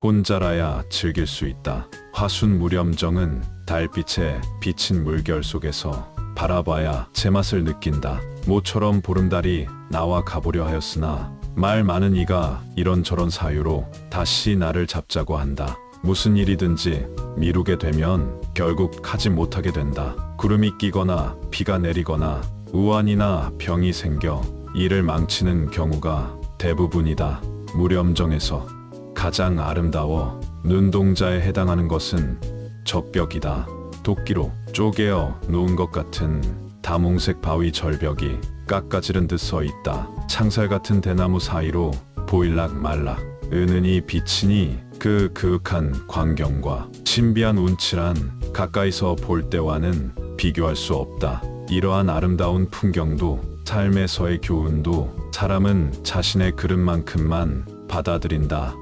혼자라야 즐길 수 있다. 화순 무렴정은 달빛에 비친 물결 속에서 바라봐야 제맛을 느낀다. 모처럼 보름달이 나와 가보려 하였으나 말 많은 이가 이런저런 사유로 다시 나를 잡자고 한다. 무슨 일이든지 미루게 되면 결국 하지 못하게 된다. 구름이 끼거나 비가 내리거나 우환이나 병이 생겨 일을 망치는 경우가 대부분이다. 무렴정에서 가장 아름다워 눈동자에 해당하는 것은 적벽이다. 도끼로 쪼개어 놓은 것 같은 다몽색 바위 절벽이 깎아지른 듯 서 있다. 창살 같은 대나무 사이로 보일락 말락 은은히 비치니 그 그윽한 광경과 신비한 운치란 가까이서 볼 때와는 비교할 수 없다. 이러한 아름다운 풍경도 삶에서의 교훈도 사람은 자신의 그릇만큼만 받아들인다.